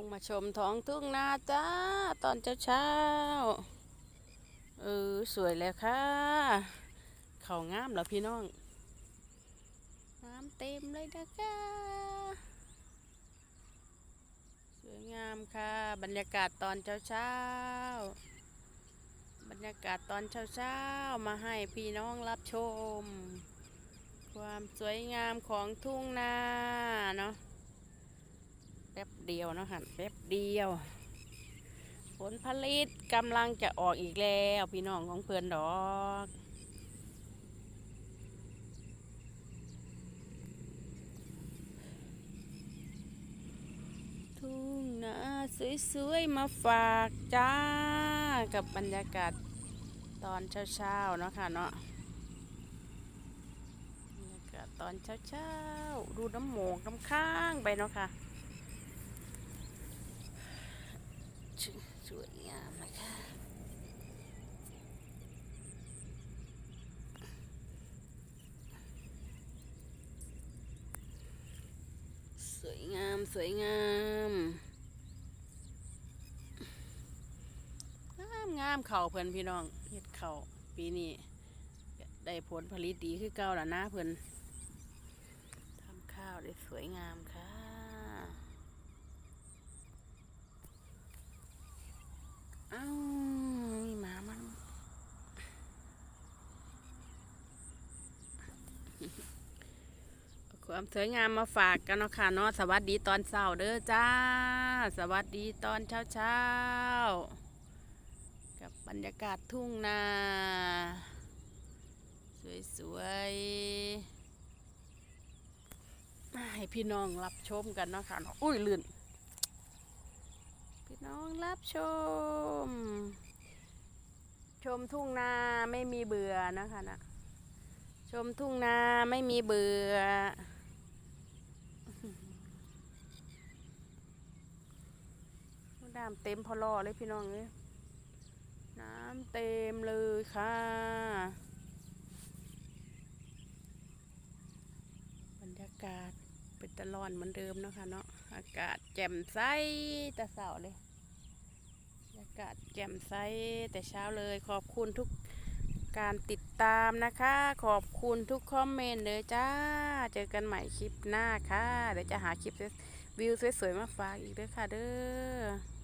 งมาชมท้องทุ่งนาจ้า ตอนเช้าเช้าเออสวยแล้วค่ะ เขางามเหรอพี่น้อง น้ำเต็มเลยนะคะ สวยงามค่ะ บรรยากาศตอนเช้าเช้าบรรยากาศตอนเช้าเช้ามาให้พี่น้องรับชม ความสวยงามของทุ่งนาเนาะ แป๊บเดียวนะคะแป๊บเดียว ผลผลิตกำลังจะออกอีกแล้วพี่น้องของเพื่อนดอกทุ่งนาสวยๆ มาฝากจ้า กับบรรยากาศตอนเช้าๆเนาะค่ะเนาะบรรยากาศตอนเช้าๆ ดูน้ำหมอกน้ำค้างไปเนาะค่ะ สวยงามนะคะสวยงามสวยงาม งามงามเข่าเพิ่นพี่น้องเฮ็ดเข่าปีนี้ได้ผลผลิตดีคือเก่าแล้วนะเพิ่นทำข้าวได้สวยงามค่ะ เอ้ามีหมามัน ความสวยงามมาฝากกันเนาะค่ะเนาะสวัสดีตอนเช้าเด้อจ้า สวัสดีตอนเช้าเช้ากับบรรยากาศทุ่งนา สวยๆให้พี่น้องรับชมกันเนาะค่ะเนาะอุ้ยลื่น พี่น้องรับชม ชมทุ่งนาไม่มีเบื่อนะคะนะชมทุ่งนาไม่มีเบื่อ น้ำเต็มพอลอเลยพี่น้องเลยน้ำเต็มเลยค่ะ บรรยากาศเป็นตะลอนเหมือนเดิมเนาะคะเนาะอากาศแจ่มใสแต่เสาเลยบรรยากาศแจ่มใสแต่เช้าเลยขอบคุณทุกการติดตามนะคะ ขอบคุณทุกคอมเมนต์เลยจ้า เจอกันใหม่คลิปหน้าค่ะ เดี๋ยวจะหาคลิปวิวสวยๆมาฝากอีกเด้อค่ะเด้อ